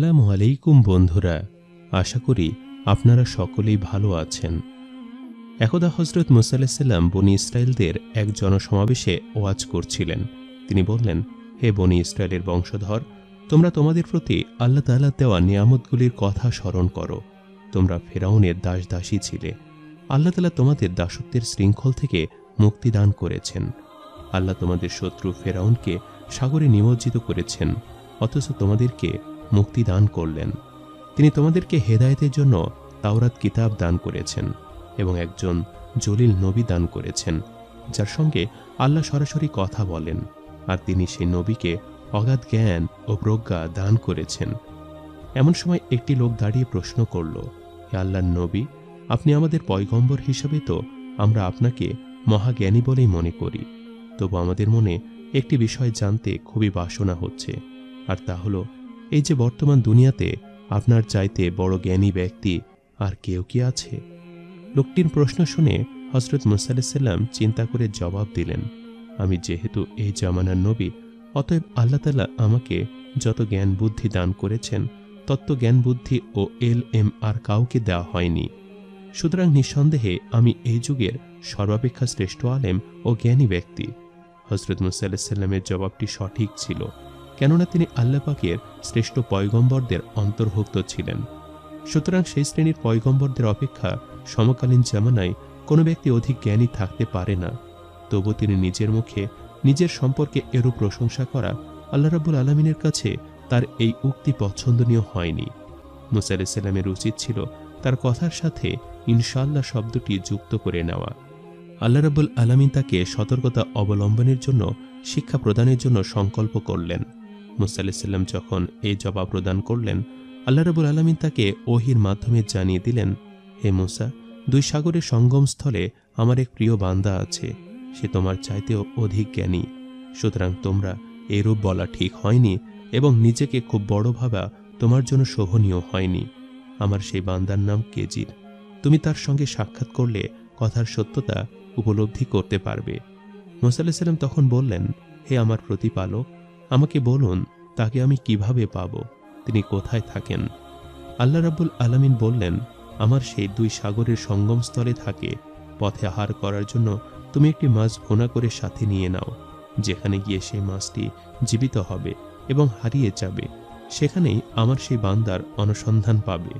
আসসালামু আলাইকুম বন্ধুরা, আশা করি আপনারা সকলেই ভালো আছেন। একদা হজরত মুসাল্লাম বনি ইসরায়েলদের এক জনসমাবেশে ওয়াজ করছিলেন। তিনি বললেন, হে বনি ইসরায়েলের বংশধর, তোমরা তোমাদের প্রতি আল্লাহ তাআলা দেওয়া নিয়ামতগুলির কথা স্মরণ করো। তোমরা ফেরাউনের দাস দাসী ছিলে। আল্লাহ তালা তোমাদের দাসত্বের শৃঙ্খল থেকে মুক্তি দান করেছেন। আল্লাহ তোমাদের শত্রু ফেরাউনকে সাগরে নিমজ্জিত করেছেন, অথচ তোমাদেরকে মুক্তি দান করলেন। তিনি তোমাদেরকে হেদায়েতের জন্য তাওরাত কিতাব দান করেছেন এবং একজন জলিল নবী দান করেছেন, যার সঙ্গে আল্লাহ সরাসরি কথা বলেন আর তিনি সেই নবীকে অগাধ জ্ঞান ও প্রজ্ঞা দান করেছেন। এমন সময় একটি লোক দাঁড়িয়ে প্রশ্ন করল, হে আল্লাহর নবী, আপনি আমাদের পয়গম্বর হিসেবে তো আমরা আপনাকে মহাজ্ঞানী বলেই মনে করি। তবু আমাদের মনে একটি বিষয় জানতে খুবই বাসনা হচ্ছে, আর তা হলো এই যে বর্তমান দুনিয়াতে আপনার চাইতে বড় জ্ঞানী ব্যক্তি আর কেউ কি আছে? লোকটির প্রশ্ন শুনে হজরত মুসাল্লাম চিন্তা করে জবাব দিলেন, আমি যেহেতু এই জামানার নবী, অতএব আল্লাহ তালা আমাকে যত জ্ঞান বুদ্ধি দান করেছেন, তত্ত্ব জ্ঞান বুদ্ধি ও এল এম আর কাউকে দেওয়া হয়নি। সুতরাং নিঃসন্দেহে আমি এই যুগের সর্বাপেক্ষা শ্রেষ্ঠ আলেম ও জ্ঞানী ব্যক্তি। হজরত মুসাল্লামের জবাবটি সঠিক ছিল। কেননা তিনি আল্লাহ পাকের শ্রেষ্ঠ পয়গম্বরদের অন্তর্ভুক্ত ছিলেন। সুতরাং সেই শ্রেণির পয়গম্বরদের অপেক্ষা সমকালীন জামানায় কোনো ব্যক্তি অধিক জ্ঞানী থাকতে পারে না। তবু তিনি নিজের মুখে নিজের সম্পর্কে এরূপ প্রশংসা করা আল্লাহ রাবুল আলমিনের কাছে তার এই উক্তি পছন্দনীয় হয়নি। মুসা আলাইসাল্লামের উচিত ছিল তার কথার সাথে ইনশাল্লাহ শব্দটি যুক্ত করে নেওয়া। আল্লাহ রাবুল আলমিন তাকে সতর্কতা অবলম্বনের জন্য, শিক্ষা প্রদানের জন্য সংকল্প করলেন। মুসা আলাইসাল্লাম যখন এই জবাব প্রদান করলেন, আল্লাহ রাবুল আলমিন তাকে ওহির মাধ্যমে জানিয়ে দিলেন, হে মুসা, দুই সাগরের সঙ্গমস্থলে আমার এক প্রিয় বান্দা আছে, সে তোমার চাইতেও অধিক জ্ঞানী। সুতরাং তোমরা এরূপ বলা ঠিক হয়নি এবং নিজেকে খুব বড় ভাবা তোমার জন্য শোভনীয় হয়নি। আমার সেই বান্দার নাম কেজির। তুমি তার সঙ্গে সাক্ষাৎ করলে কথার সত্যতা উপলব্ধি করতে পারবে। মোসাল্লাহ সাল্লাম তখন বললেন, হে আমার প্রতিপালক আমাকে বলুন, তাকে আমি কীভাবে পাব? তিনি কোথায় থাকেন? আল্লাহ রাব্বুল আলামিন বললেন, আমার সেই দুই সাগরের সঙ্গমস্থলে থাকে। পথে আহার করার জন্য তুমি একটি মাছ ভোনা করে সাথে নিয়ে নাও। যেখানে গিয়ে সেই মাছটি জীবিত হবে এবং হারিয়ে যাবে। সেখানেই আমার সেই বান্দার অনুসন্ধান পাবে।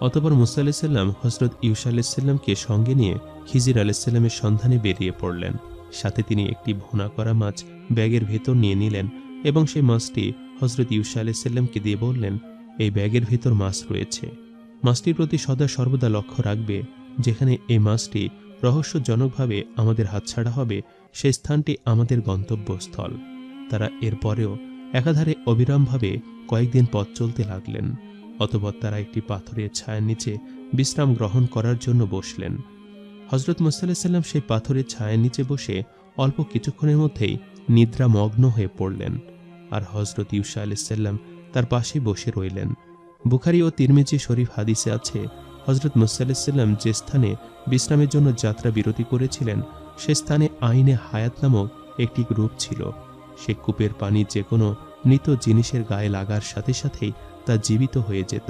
অতপর মুসা আলাইসাল্লাম হজরত ইউসা আলাইসাল্লামকে সঙ্গে নিয়ে খিজির আলাইসাল্লামের সন্ধানে বেরিয়ে পড়লেন। সাথে তিনি একটি ভোনা করা মাছ ব্যাগের ভেতর নিয়ে নিলেন এবং সেই মাছটি হজরত ইউসা আলাইসাল্লামকে দিয়ে বললেন, এই ব্যাগের ভেতর মাছ রয়েছে। মাছটির প্রতি সদা সর্বদা লক্ষ্য রাখবে, যেখানে এই মাছটি রহস্যজনকভাবে আমাদের হাতছাড়া হবে সেই স্থানটি আমাদের গন্তব্যস্থল। তারা এরপরেও একাধারে অবিরামভাবে কয়েকদিন পথ চলতে লাগলেন অতপর তারা একটি পাথরের ছায়ার নিচে বিশ্রাম গ্রহণ করার জন্য বসলেন। হজরত মুসাল্লাম সেই পাথরের ছায়ার নিচে বসে অল্প কিছুক্ষণের মধ্যেই নিদ্রামগ্ন হয়ে পড়লেন। আর হজরত ইউসা আলাইসাল্লাম তার পাশে বসে রইলেন। বুখারি ও তিরমিজি শরীফ হাদিসে আছে হজরত মুসাল্লাম যে স্থানে বিশ্রামের জন্য যাত্রা বিরতি করেছিলেন, সে স্থানে আইনে হায়াত নামক একটি গ্রুপ ছিল। সে কূপের পানি যে কোনো মৃত জিনিসের গায়ে লাগার সাথে সাথেই তা জীবিত হয়ে যেত।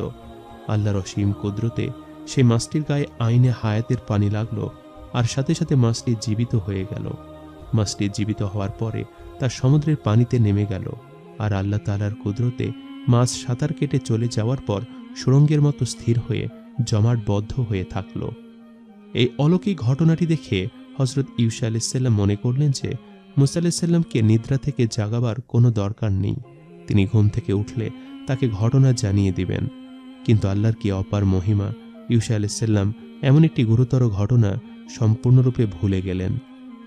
আল্লাহ রসিম কুদরতে সেই মাছটির গায়ে আইনে হায়াতের পানি লাগল আর সাথে সাথে মাছটি জীবিত হয়ে গেল। মাছটি জীবিত হওয়ার পরে তার সমুদ্রের পানিতে নেমে গেল। আর আল্লাহ তালার কুদরতে মাছ সাঁতার কেটে চলে যাওয়ার পর সুরঙ্গের মতো স্থির হয়ে জমাটবদ্ধ হয়ে থাকল। এই অলৌকিক ঘটনাটি দেখে হজরত ইউসা আলাইসাল্লাম মনে করলেন যে মুসা নিদ্রা থেকে জাগাবার কোনো দরকার নেই। তিনি ঘুম থেকে উঠলে তাকে ঘটনা জানিয়ে দিবেন। কিন্তু আল্লাহর কি অপার মহিমা? ইউসা আলাইসাল্লাম এমন একটি গুরুতর ঘটনা সম্পূর্ণরূপে ভুলে গেলেন।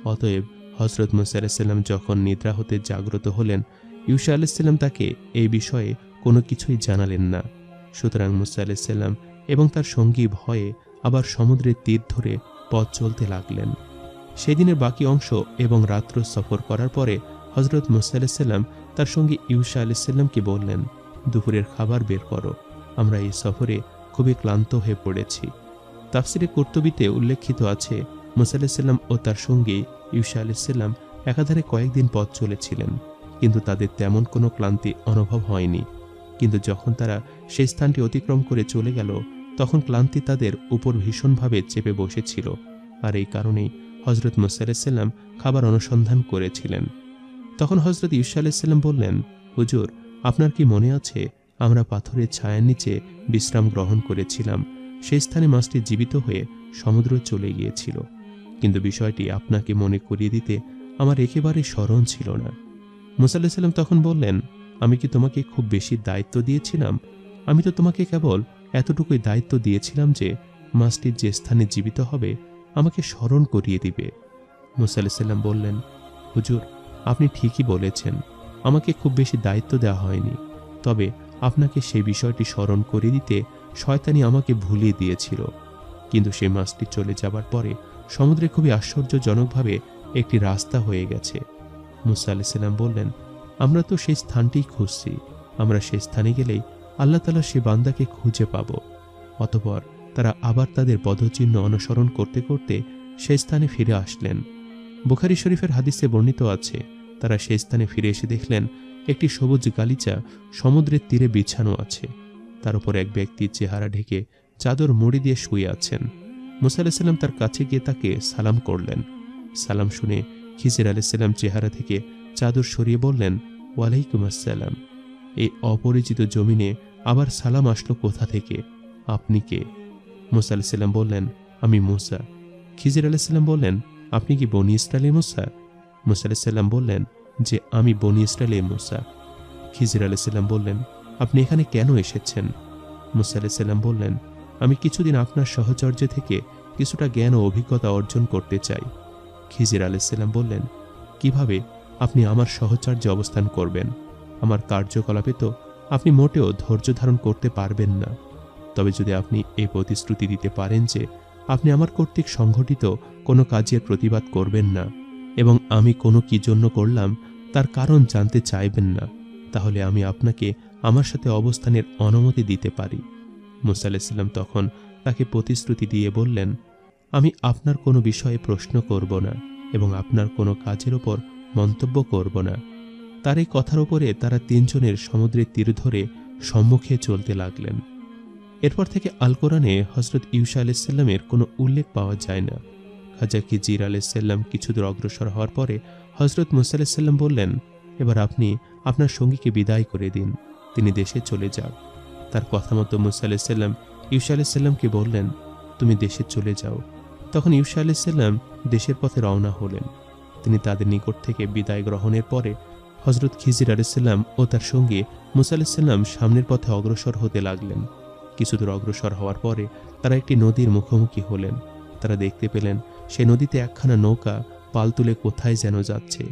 অতএব হজরত মুসা আলাইসাল্লাম যখন নিদ্রা হতে জাগ্রত হলেন ইউসা আলাইসাল্লাম তাকে এই বিষয়ে কোনো কিছুই জানালেন না। সুতরাং মুসা আলাইসাল্লাম এবং তার সঙ্গী ভয়ে আবার সমুদ্রের তীর ধরে পথ চলতে লাগলেন। সেদিনের বাকি অংশ এবং রাত্র সফর করার পরে হজরত মুসা আলাইসাল্লাম তার সঙ্গী ইউসা আলাইসাল্লামকে বললেন, দুপুরের খাবার বের করো। আমরা এই সফরে খুবই ক্লান্ত হয়ে পড়েছি। তাফসিরে কর্তবীতে উল্লেখিত আছে, মুসা আলাইসাল্লাম ও তার সঙ্গী ইউসা আলাইসাল্লাম একাধারে কয়েকদিন পথ চলেছিলেন। কিন্তু তাদের তেমন কোনো ক্লান্তি অনুভব হয়নি। কিন্তু যখন তারা সেই স্থানটি অতিক্রম করে চলে গেল, তখন ক্লান্তি তাদের উপর ভীষণভাবে চেপে বসেছিল। আর এই কারণেই হজরত মুসা আলাইসাল্লাম খাবার অনুসন্ধান করেছিলেন। তখন হজরত ইউসা আলাইসাল্লাম বললেন, হুজুর, আপনার কি মনে আছে, আমরা পাথরের ছায়ার নিচে বিশ্রাম গ্রহণ করেছিলাম। সেই স্থানে মাছটি জীবিত হয়ে সমুদ্র চলে গিয়েছিল। কিন্তু বিষয়টি আপনাকে মনে করিয়ে দিতে আমার একেবারে স্মরণ ছিল না। মুসা আলাইসাল্লাম তখন বললেন, আমি কি তোমাকে খুব বেশি দায়িত্ব দিয়েছিলাম? আমি তো তোমাকে কেবল এতটুকুই দায়িত্ব দিয়েছিলাম যে মাছটি যে স্থানে জীবিত হবে আমাকে স্মরণ করিয়ে দিবে। মুসা আলাইসাল্লাম বললেন, হুজুর, আপনি ঠিকই বলেছেন। আমাকে খুব বেশি দায়িত্ব দেওয়া হয়নি। তবে আপনাকে সেই বিষয়টি স্মরণ করে দিতে শয়তানি আমাকে ভুলিয়ে দিয়েছিল। কিন্তু সেই মাছটি চলে যাবার পরে সমুদ্রে খুবই আশ্চর্যজনকভাবে একটি রাস্তা হয়ে গেছে। মুসা আলাইসাল্লাম বললেন, আমরা তো সেই স্থানটিই খুঁজছি। আমরা সেই স্থানে গেলেই আল্লাহ তালা সে বান্দাকে খুঁজে পাব। অতপর তারা আবার তাদের পদচিহ্ন অনুসরণ করতে করতে সেই স্থানে ফিরে আসলেন। বুখারি শরীফের হাদিসে বর্ণিত আছে, তারা সেই স্থানে ফিরে এসে দেখলেন, একটি সবুজ গালিচা সমুদ্রের তীরে বিছানো আছে। তার উপর এক ব্যক্তির চেহারা ঢেকে চাদর মুড়ি দিয়ে শুয়ে আছেন। মুসা আলাহিসাল্লাম তার কাছে গিয়ে তাকে সালাম করলেন। সালাম শুনে খিজির আলাইসাল্লাম চেহারা থেকে চাদর সরিয়ে বললেন, ওয়ালাইকুম আসসালাম। এই অপরিচিত জমিনে আবার সালাম আসলো কোথা থেকে? আপনি কে? মুসা আলাইসাল্লাম বললেন, আমি মুসা। খিজির আলাইসাল্লাম বললেন, আপনি কি বনি ইসরায়েলের মুসা? মুসা আলাইসাল্লাম বললেন, যে আমি বনি ইসরায়েলের মুসা। খিজির আলাইসাল্লাম বললেন, আপনি এখানে কেন এসেছেন? মুসা আলাইসাল্লাম বললেন, আমি কিছুদিন আপনার সহচর্য থেকে কিছুটা জ্ঞান ও অভিজ্ঞতা অর্জন করতে চাই। খিজির আলাইসাল্লাম বললেন, কীভাবে আপনি আমার সহচর্যে অবস্থান করবেন? আমার কার্যকলাপে তো আপনি মোটেও ধৈর্য ধারণ করতে পারবেন না। তবে যদি আপনি এই প্রতিশ্রুতি দিতে পারেন যে আপনি আমার কর্তৃক সংঘটিত কোনো কাজের প্রতিবাদ করবেন না এবং আমি কোনো কি জন্য করলাম তার কারণ জানতে চাইবেন না, তাহলে আমি আপনাকে আমার সাথে অবস্থানের অনুমতি দিতে পারি। মুসা আলাইসাল্লাম তখন তাকে প্রতিশ্রুতি দিয়ে বললেন আমি আপনার কোনো বিষয়ে প্রশ্ন করব না এবং আপনার কোনো কাজের ওপর মন্তব্য করব না। তার এই কথার ওপরে তারা তিনজনের সমুদ্রের তীর ধরে সম্মুখে চলতে লাগলেন। এরপর থেকে আল কোরআনে হজরত ইউসা আলাইসাল্লামের কোনো উল্লেখ পাওয়া যায় না। খাজা কিজির আলাইসাল্লাম কিছু দূর অগ্রসর হওয়ার পরে হজরত মুসা আলাইসাল্লাম বললেন, এবার আপনি আপনার সঙ্গীকে বিদায় করে দিন, তিনি দেশে চলে যান তার কথা মতো মুসা আলাইসাল্লাম ইউসা আলাইসাল্লামকে বললেন, তুমি দেশে চলে যাও। তখন ইউসা আলাইসাল্লাম দেশের পথে রওনা হলেন। তিনি তাদের নিকট থেকে বিদায় গ্রহণের পরে হজরত খিজির আলাইসাল্লাম ও তার সঙ্গে মুসা আলাইসাল্লাম সামনের পথে অগ্রসর হতে লাগলেন। কিছুদূর অগ্রসর হওয়ার পরে তারা একটি নদীর মুখোমুখি হলেন। তারা দেখতে পেলেন সে নদীতে একখানা নৌকা পাল তুলে কোথায় যেন যাচ্ছে।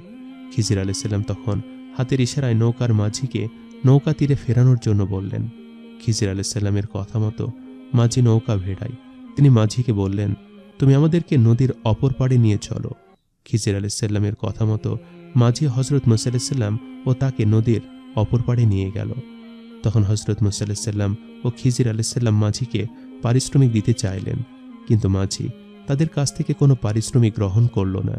খিজির আলাইসাল্লাম তখন হাতের ইশারায় নৌকার মাঝিকে নৌকা তীরে ফেরানোর জন্য বললেন, খিজির আলাইসাল্লামের কথা মতো মাঝি নৌকা ভেড়ায়। তিনি মাঝিকে বললেন তুমি আমাদেরকে নদীর অপর পাড়ে নিয়ে চলো। খিজির আলাইসাল্লামের কথা মতো মাঝি হজরত মুসাল্লাম ও তাকে নদীর অপর পাড়ে নিয়ে গেল। তখন হজরত মুসাল্লাম ও খিজির আলাইসাল্লাম মাঝিকে পারিশ্রমিক দিতে চাইলেন, কিন্তু মাঝি তাদের কাছ থেকে কোনো পারিশ্রমিক গ্রহণ করল না।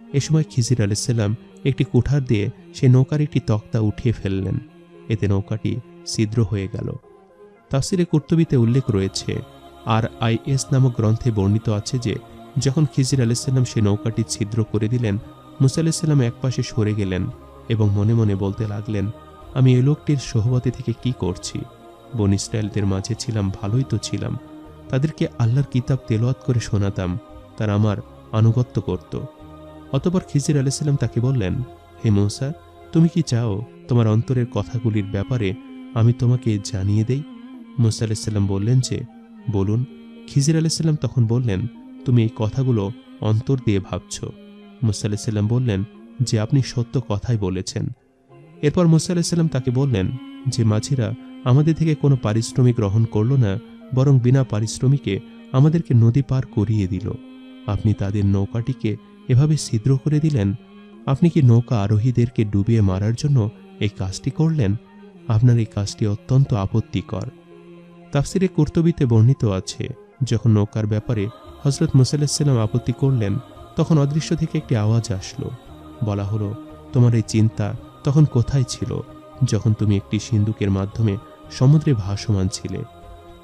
এ সময় খিজির আলাইসাল্লাম একটি কুঠার দিয়ে সে নৌকার একটি তক্তা উঠিয়ে ফেললেন। এতে নৌকাটি ছিদ্র হয়ে গেল। তাফসিরে কর্তবিতে উল্লেখ রয়েছে আর আইএস নামক গ্রন্থে বর্ণিত আছে যে, যখন খিজির আলাইসাল্লাম সে নৌকাটি ছিদ্র করে দিলেন, মুসা আলাইসাল্লাম একপাশে সরে গেলেন এবং মনে মনে বলতে লাগলেন, আমি এ লোকটির সোহবতে থেকে কি করছি? বন ইসরায়েলদের মাঝে ছিলাম, ভালোই তো ছিলাম। তাদেরকে আল্লাহর কিতাব তেলোয়াত করে শোনাতাম, তার আমার আনুগত্য করত। অতপর খিজির আলাইসাল্লাম তাকে বললেন, হে মৌসা, তুমি কি চাও তোমার অন্তরের কথাগুলির ব্যাপারে আমি তোমাকে জানিয়ে দেই? মুসা আলাইসাল্লাম বললেন যে বলুন, খিজির আলাইসাল্লাম তখন বললেন, তুমি এই কথাগুলো অন্তর দিয়ে ভাবছ। মুসা আলাইসাল্লাম বললেন, যে আপনি সত্য কথাই বলেছেন। এরপর মুসা আলাইসাল্লাম তাকে বললেন, যে মাঝিরা আমাদের থেকে কোনো পারিশ্রমিক গ্রহণ করল না, বরং বিনা পারিশ্রমিকে আমাদেরকে নদী পার করিয়ে দিল। আপনি তাদের নৌকাটিকে এভাবে ছিদ্র করে দিলেন? আপনি কি নৌকা আরোহীদেরকে ডুবিয়ে মারার জন্য এই কাজটি করলেন? আপনার এই কাজটি অত্যন্ত আপত্তিকর। তাফসিরে কর্তবিতে বর্ণিত আছে, যখন নৌকার ব্যাপারে হজরত মুসাল্লাম আপত্তি করলেন, তখন অদৃশ্য থেকে একটি আওয়াজ আসলো। বলা হলো, তোমার এই চিন্তা তখন কোথায় ছিল যখন তুমি একটি সিন্ধুকের মাধ্যমে সমুদ্রে ভাসমান ছিলে?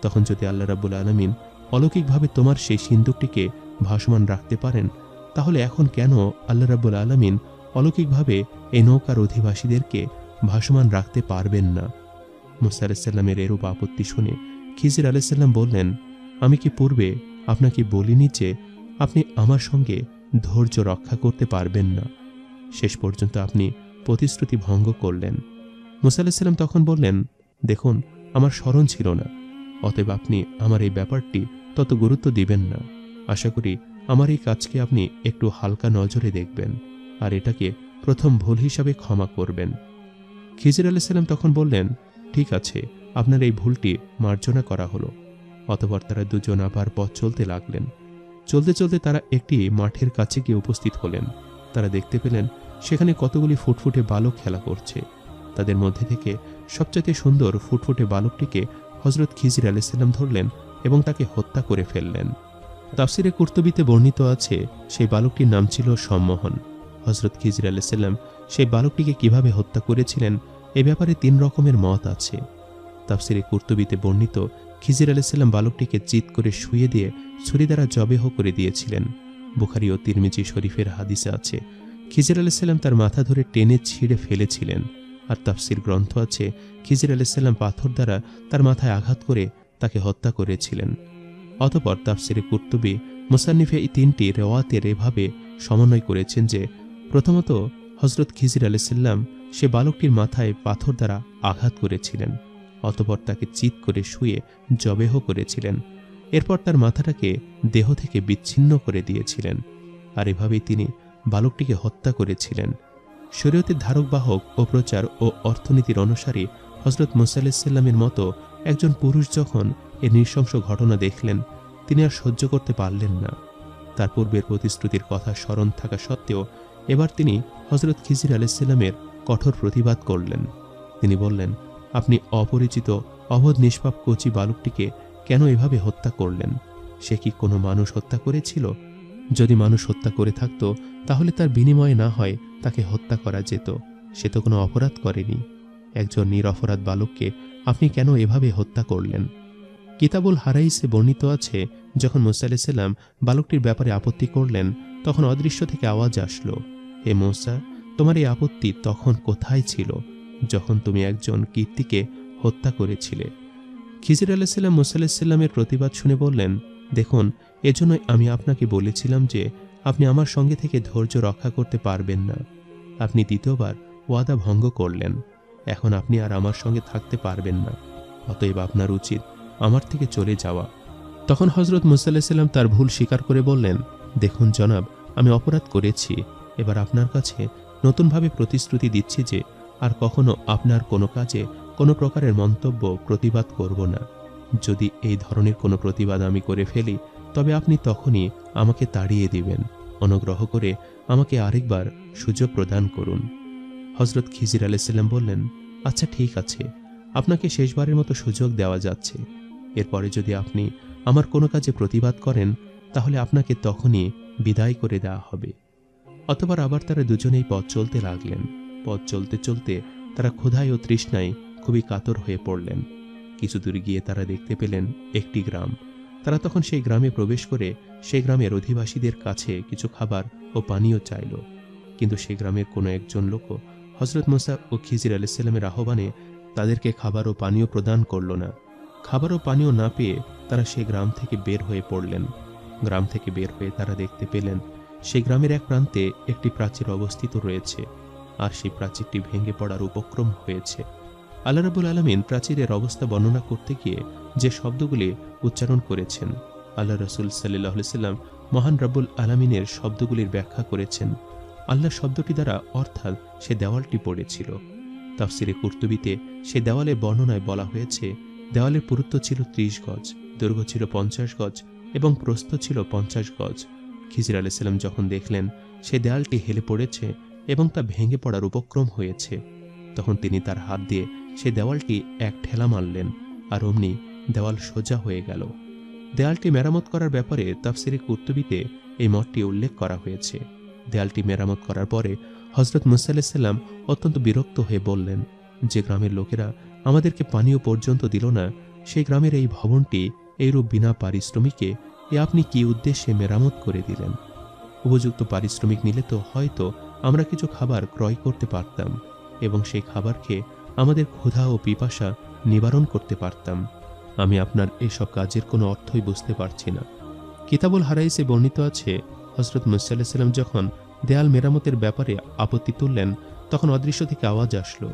তখন যদি আল্লাহ রাব্বুল আলমিন অলৌকিকভাবে তোমার সেই সিন্ধুকটিকে ভাসমান রাখতে পারেন, তাহলে এখন কেন আল্লাহ রাব্বুল আলমিন অলৌকিকভাবে এই নৌকার অধিবাসীদেরকে ভাসমান রাখতে পারবেন না? মুসা আলাইসাল্লামের এরূপ আপত্তি শুনে খিজির আলাইসাল্লাম বললেন, আমি কি পূর্বে আপনাকে বলিনি যে আপনি আমার সঙ্গে ধৈর্য রক্ষা করতে পারবেন না? শেষ পর্যন্ত আপনি প্রতিশ্রুতি ভঙ্গ করলেন। মুসা আলাইসাল্লাম তখন বললেন, দেখুন, আমার স্মরণ ছিল না। অতএব আপনি আমার এই ব্যাপারটি তত গুরুত্ব দিবেন না। আশা করি আমার এই কাজকে আপনি একটু হালকা নজরে দেখবেন আর এটাকে প্রথম ভুল হিসাবে ক্ষমা করবেন। খিজির আলাইসাল্লাম তখন বললেন, ঠিক আছে আপনার এই ভুলটি মার্জনা করা হলো, অতপর তারা দুজন আবার পথ চলতে লাগলেন। চলতে চলতে তারা একটি মাঠের কাছে গিয়ে উপস্থিত হলেন। তারা দেখতে পেলেন সেখানে কতগুলি ফুটফুটে বালক খেলা করছে। তাদের মধ্যে থেকে সবচাইতে সুন্দর ফুটফুটে বালকটিকে হজরত খিজির আলাইসাল্লাম ধরলেন এবং তাকে হত্যা করে ফেললেন। তাফসিরে কুর্তবিতে বর্ণিত আছে, সেই বালকটির নাম ছিল সম্মোহন। হজরত খিজির আলাইসাল্লাম সেই বালকটিকে কীভাবে হত্যা করেছিলেন, এ ব্যাপারে তিন রকমের মত আছে। তাফসিরে কুর্তুবিতে বর্ণিত, খিজির আলাইসাল্লাম বালকটিকে চিত করে শুয়ে দিয়ে ছুরি দ্বারা জবেহ করে দিয়েছিলেন। বুখারি ও তিরমিজি শরীফের হাদিসে আছে, খিজির আলাইসাল্লাম তার মাথা ধরে টেনে ছিঁড়ে ফেলেছিলেন। আর তাফসির গ্রন্থ আছে, খিজির আলাইসাল্লাম পাথর দ্বারা তার মাথায় আঘাত করে তাকে হত্যা করেছিলেন। অতপর তাফসিরে কুর্তুবি মুসান্নিফে এই তিনটি রেওয়াতের এভাবে সমন্বয় করেছেন যে, প্রথমত হজরত খিজির আলাইসাল্লাম সে বালকটির মাথায় পাথর দ্বারা আঘাত করেছিলেন। অতপর তাকে চিত করে শুয়ে জবেহ করেছিলেন। এরপর তার মাথাটাকে দেহ থেকে বিচ্ছিন্ন করে দিয়েছিলেন আর এভাবেই তিনি বালকটিকে হত্যা করেছিলেন। শরীয়তের ধারক বাহক ও প্রচার ও অর্থনীতির অনুসারী হজরত মুসাল্লামের মতো একজন পুরুষ যখন এ নৃশংস ঘটনা দেখলেন, তিনি আর সহ্য করতে পারলেন না। তার পূর্বের প্রতিশ্রুতির কথা স্মরণ থাকা সত্ত্বেও এবার তিনি হজরত খিজির আলাইসাল্লামের কঠোর প্রতিবাদ করলেন। তিনি বললেন আপনি অপরিচিত, অবধ নিষ্পাপ কচি বালকটিকে কেন এভাবে হত্যা করলেন? সে কি কোনো মানুষ হত্যা করেছিল? যদি মানুষ হত্যা করে থাকত, তাহলে তার বিনিময়ে না হয় তাকে হত্যা করা যেত। সে তো কোনো অপরাধ করেনি। একজন নিরপরাধ বালককে আপনি কেন এভাবে হত্যা করলেন? কিতাবুল হারাইসে বর্ণিত আছে, যখন মোসা আলাইসাল্লাম বালকটির ব্যাপারে আপত্তি করলেন, তখন অদৃশ্য থেকে আওয়াজ আসলো, হে মোসা, তোমার এই আপত্তি তখন কোথায় ছিল? যখন তুমি একজন কীর্তিকে হত্যা করেছিলে। খিজির আলাহিসাল্লাম মুসা আলাহিসাল্লামের প্রতিবাদ শুনে বললেন, দেখুন, এজন্যই আমি আপনাকে বলেছিলাম যে আপনি আমার সঙ্গে থেকে ধৈর্য রক্ষা করতে পারবেন না। আপনি দ্বিতীয়বার ওয়াদা ভঙ্গ করলেন। এখন আপনি আর আমার সঙ্গে থাকতে পারবেন না। অতএব আপনার উচিত আমার থেকে চলে যাওয়া। তখন হজরত মুসাল্লাহিসাল্লাম তার ভুল স্বীকার করে বললেন, দেখুন জনাব, আমি অপরাধ করেছি। এবার আপনার কাছে নতুনভাবে প্রতিশ্রুতি দিচ্ছি যে আর কখনো আপনার কোনো কাজে কোনো প্রকারের মন্তব্য প্রতিবাদ করব না। যদি এই ধরনের কোনো প্রতিবাদ আমি করে ফেলি, তবে আপনি তখনই আমাকে তাড়িয়ে দিবেন। অনুগ্রহ করে আমাকে আরেকবার সুযোগ প্রদান করুন। হজরত খিজির আলাইসাল্লাম বললেন আচ্ছা ঠিক আছে। আপনাকে শেষবারের মতো সুযোগ দেওয়া যাচ্ছে। এরপরে যদি আপনি আমার কোনো কাজে প্রতিবাদ করেন, তাহলে আপনাকে তখনই বিদায় করে দেওয়া হবে। অতবার আবার তারা দুজনেই পথ চলতে লাগলেন। পথ চলতে চলতে তারা ক্ষুধায় ও তৃষ্ণায় খুবই কাতর হয়ে পড়লেন। কিছু দূর গিয়ে তারা দেখতে পেলেন একটি গ্রাম। তারা তখন সেই গ্রামে প্রবেশ করে সেই গ্রামের অধিবাসীদের কাছে কিছু খাবার ও পানীয় চাইল। কিন্তু সেই গ্রামের কোনো একজন লোক হজরত মোসা ও খিজির আলাইসাল্লামের আহ্বানে তাদেরকে খাবার ও পানীয় প্রদান করল না। খাবার ও পানীয় না পেয়ে তারা সেই গ্রাম থেকে বের হয়ে পড়লেন। গ্রাম থেকে বের হয়ে তারা দেখতে পেলেন সেই গ্রামের এক প্রান্তে একটি প্রাচীর অবস্থিত রয়েছে। আর সেই প্রাচীরটি ভেঙে পড়ার উপক্রম হয়েছে। আল্লাহ রাবুল আলমিন প্রাচীরের অবস্থা বর্ণনা করতে গিয়ে যে শব্দগুলি উচ্চারণ করেছেন, আল্লাহ রসুল সাল্লাহ সাল্লাম মহান রাবুল আলমিনের শব্দগুলির ব্যাখ্যা করেছেন। আল্লাহ শব্দটি দ্বারা অর্থাৎ সে দেওয়ালটি পড়েছিল। তাফসিরে কুর্তুবিতে সে দেওয়ালে বর্ণনায় বলা হয়েছে, দেওয়ালের পুরুত্ব ছিল ত্রিশ গজ, দৈর্ঘ্য ছিল পঞ্চাশ গজ এবং প্রস্থ ছিল পঞ্চাশ গজ। খিজির আলাইসাল্লাম যখন দেখলেন, সে দেয়ালটি হেলে পড়েছে এবং তা ভেঙে পড়ার উপক্রম হয়েছে। তখন তিনি তার হাত দিয়ে সে দেওয়ালটি এক ঠেলা মারলেন, আর অমনি দেওয়াল সোজা হয়ে গেল। দেয়ালটি মেরামত করার ব্যাপারে তাফসিরে কুর্তুবিতে এই মতটি উল্লেখ করা হয়েছে। দেয়ালটি মেরামত করার পরে হজরত মুসাল্লাম অত্যন্ত বিরক্ত হয়ে বললেন, যে গ্রামের লোকেরা আমাদেরকে পানীয় পর্যন্ত দিল না, সেই গ্রামের এই ভবনটি এইরূপ বিনা পারিশ্রমিকে এ আপনি কি উদ্দেশ্যে মেরামত করে দিলেন? উপযুক্ত পারিশ্রমিক নিলে তো হয়তো আমরা কিছু খাবার ক্রয় করতে পারতাম এবং সেই খাবার খেয়ে আমাদের ক্ষুধা ও পিপাসা নিবারণ করতে পারতাম। আমি আপনার এসব কাজের কোনো অর্থই বুঝতে পারছি না। কিতাবুল হারাইসে বর্ণিত আছে হজরত মুসাল্লাহ সাল্লাম যখন দেয়াল মেরামতের ব্যাপারে আপত্তি তুললেন, তখন অদৃশ্য থেকে আওয়াজ আসলো,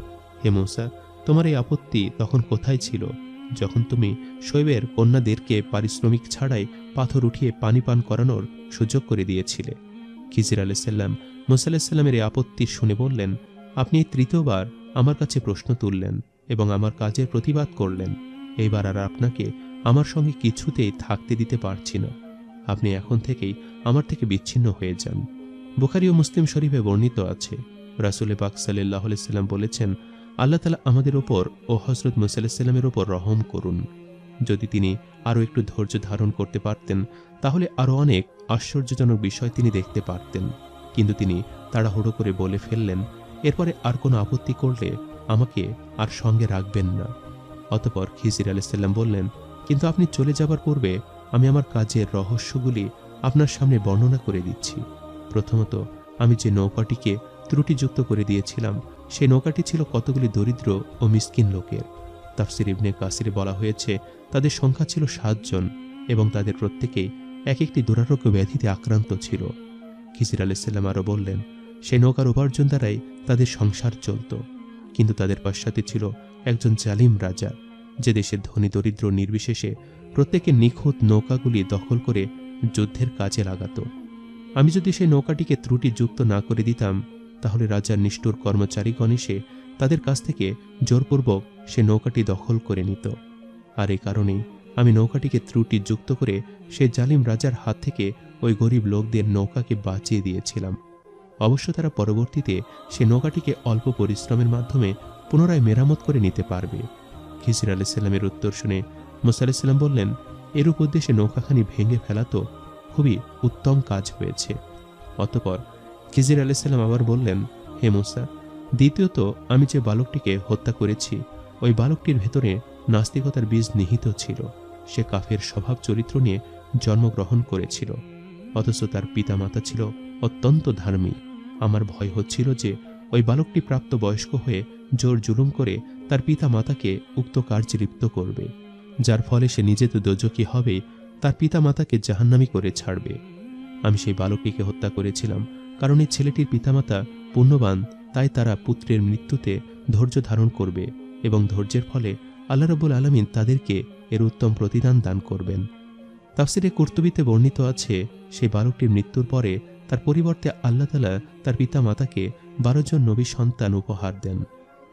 হে মৌসা, তোমার এই আপত্তি তখন কোথায় ছিল? যখন তুমি শৈবের কন্যাদেরকে পারিশ্রমিক ছাড়াই পাথর উঠিয়ে পানি পান করানোর সুযোগ করে দিয়েছিলে। খিজির আলাইসাল্লাম মুসা আলাহিসাল্লামের এই আপত্তি শুনে বললেন, আপনি এই তৃতীয়বার আমার কাছে প্রশ্ন তুললেন এবং আমার কাজের প্রতিবাদ করলেন। এইবার আর আপনাকে আমার সঙ্গে কিছুতেই থাকতে দিতে পারছি না। আপনি এখন থেকেই আমার থেকে বিচ্ছিন্ন হয়ে যান। বুখারি ও মুসলিম শরীফে বর্ণিত আছে, রাসুলে পাক সাল্লাহ সাল্লাম বলেছেন, আল্লাহ তালা আমাদের ওপর ও হজরত মুসাল্লামের ওপর রহম করুন। যদি তিনি আরও একটু ধৈর্য ধারণ করতে পারতেন, তাহলে আরও অনেক আশ্চর্যজনক বিষয় তিনি দেখতে পারতেন। কিন্তু তিনি তাড়াহুড়ো করে বলে ফেললেন, এরপরে আর কোনো আপত্তি করলে আমাকে আর সঙ্গে রাখবেন না। অতপর খিজির আলাইসাল্লাম বললেন, কিন্তু আপনি চলে যাবার পূর্বে আমি আমার কাজের রহস্যগুলি আপনার সামনে বর্ণনা করে দিচ্ছি। প্রথমত, আমি যে নৌকাটিকে ত্রুটিযুক্ত করে দিয়েছিলাম, সেই নৌকাটি ছিল কতগুলি দরিদ্র ও মিসকিন লোকের। তাফসির ইবনে কাসিরে বলা হয়েছে, তাদের সংখ্যা ছিল সাতজন এবং তাদের প্রত্যেকেই এক একটি দুরারোগ্য ব্যাধিতে আক্রান্ত ছিল। খিজির আলাইসাল্লাম আরও বললেন সেই নৌকার উপার্জন দ্বারাই তাদের সংসার চলত। কিন্তু তাদের পশ্চাতে ছিল একজন জালিম রাজা, যে দেশের ধনী দরিদ্র নির্বিশেষে প্রত্যেকের নিখুঁত নৌকাগুলি দখল করে যুদ্ধের কাজে লাগাত। আমি যদি সেই নৌকাটিকে ত্রুটিযুক্ত না করে দিতাম, তাহলে রাজার নিষ্ঠুর কর্মচারীগণ এসে তাদের কাছ থেকে জোরপূর্বক সে নৌকাটি দখল করে নিত। আর এই কারণেই আমি নৌকাটিকে ত্রুটি যুক্ত করে সে জালিম রাজার হাত থেকে ওই গরিব লোকদের নৌকাকে বাঁচিয়ে দিয়েছিলাম। অবশ্য তারা পরবর্তীতে সে নৌকাটিকে অল্প পরিশ্রমের মাধ্যমে পুনরায় মেরামত করে নিতে পারবে। খিজির আলাইসাল্লামের উত্তর শুনে মুসা আলাইসাল্লাম বললেন, এরূপ উদ্দেশ্যে নৌকাখানি ভেঙে ফেলা তো খুবই উত্তম কাজ হয়েছে। অতপর খিজির আলাইসাল্লাম আবার বললেন, হে মুসা, দ্বিতীয়ত আমি যে বালকটিকে হত্যা করেছি, ওই বালকটির ভেতরে নাস্তিকতার বীজ নিহিত ছিল। সে কাফের স্বভাব চরিত্র নিয়ে জন্মগ্রহণ করেছিল। অথচ তার পিতামাতা ছিল অত্যন্ত ধার্মিক আমার ভয় হচ্ছিল যে ওই বালকটি প্রাপ্ত বয়স্ক হয়ে জোর জুলুম করে তার পিতা মাতাকে উক্ত কার্যে লিপ্ত করবে, যার ফলে সে নিজে তো দোজকি হবে, তার পিতা মাতাকে জাহান্নামি করে ছাড়বে। আমি সেই বালকটিকে হত্যা করেছিলাম কারণ এই ছেলেটির পিতামাতা পুণ্যবান, তাই তারা পুত্রের মৃত্যুতে ধৈর্য ধারণ করবে এবং ধৈর্যের ফলে আল্লাহ রবুল আলমিন তাদেরকে এর উত্তম প্রতিদান দান করবেন। তাফসিরে কর্তবিতে বর্ণিত আছে সেই বালকটির মৃত্যুর পরে তার পরিবর্তে আল্লাহ তালা তার পিতা মাতাকে বারো জন নবী সন্তান উপহার দেন।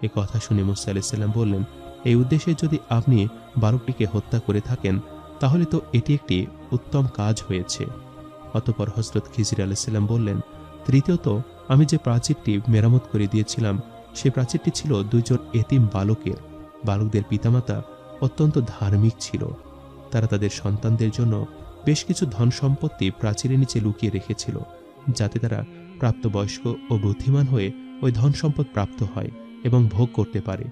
এ কথা শুনে মুসা আলাইসাল্লাম বললেন, এই উদ্দেশ্যে যদি আপনি বালকটিকে হত্যা করে থাকেন, তাহলে তো এটি একটি উত্তম কাজ হয়েছে। অতপর হজরত খিজির আলাইসাল্লাম বললেন, তৃতীয়ত, আমি যে প্রাচীরটি মেরামত করে দিয়েছিলাম সেই প্রাচীরটি ছিল দুইজন এতিম বালকের। বালকদের পিতামাতা অত্যন্ত ধার্মিক ছিল। তারা তাদের সন্তানদের জন্য বেশ কিছু ধন সম্পত্তি প্রাচীরের নিচে লুকিয়ে রেখেছিল, যাতে তারা প্রাপ্তবয়স্ক ও বুদ্ধিমান হয়ে ওই ধন সম্পদ প্রাপ্ত হয় এবং ভোগ করতে পারে।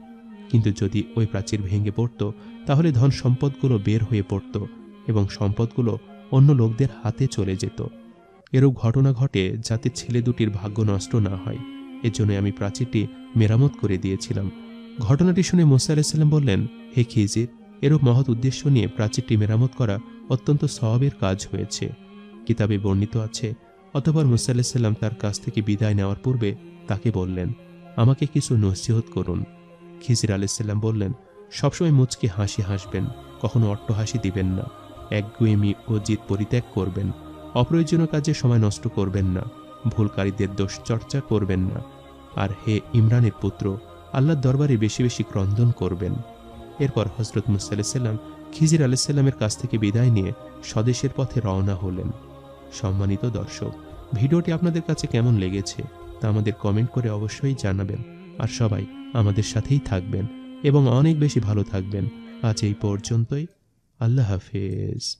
কিন্তু যদি ওই প্রাচীর ভেঙে পড়ত, তাহলে ধন সম্পদগুলো বের হয়ে পড়ত এবং সম্পদগুলো অন্য লোকদের হাতে চলে যেত। এরূপ ঘটনা ঘটে যাতে ছেলে দুটির ভাগ্য নষ্ট না হয়। এজন্য আমি প্রাচীরটি মেরামত করে দিয়েছিলাম। ঘটনাটি শুনে মোসা আলাইসাল্লাম বললেন, হে খিজির এরূপ মহৎ উদ্দেশ্য নিয়ে প্রাচীরটি মেরামত করা অত্যন্ত সওয়াবের কাজ হয়েছে। কিতাবে বর্ণিত আছে, অতপর মুসা আলাইসাল্লাম তার কাছ থেকে বিদায় নেওয়ার পূর্বে তাকে বললেন, আমাকে কিছু নসিহত করুন। খিজির আলাইসাল্লাম বললেন, সবসময় মুচকে হাসি হাসবেন, কখনো অট্টহাসি দিবেন না। একগুয়েমি ও জিত পরিত্যাগ করবেন, অপ্রয়োজনীয় কাজে সময় নষ্ট করবেন না, ভুলকারীদের দোষ চর্চা করবেন না। আর হে ইমরানের পুত্র, আল্লাহর দরবারে বেশি বেশি ক্রন্দন করবেন। এরপর হজরত মুসাল্লাম খিজির আলাইসাল্লামের কাছ থেকে বিদায় নিয়ে স্বদেশের পথে রওনা হলেন। সম্মানিত দর্শক, ভিডিওটি আপনাদের কাছে কেমন লেগেছে তা আমাদের কমেন্ট করে অবশ্যই জানাবেন আর সবাই আমাদের সাথেই থাকবেন এবং অনেক বেশি ভালো থাকবেন। আজ এই পর্যন্তই, আল্লাহ হাফেজ।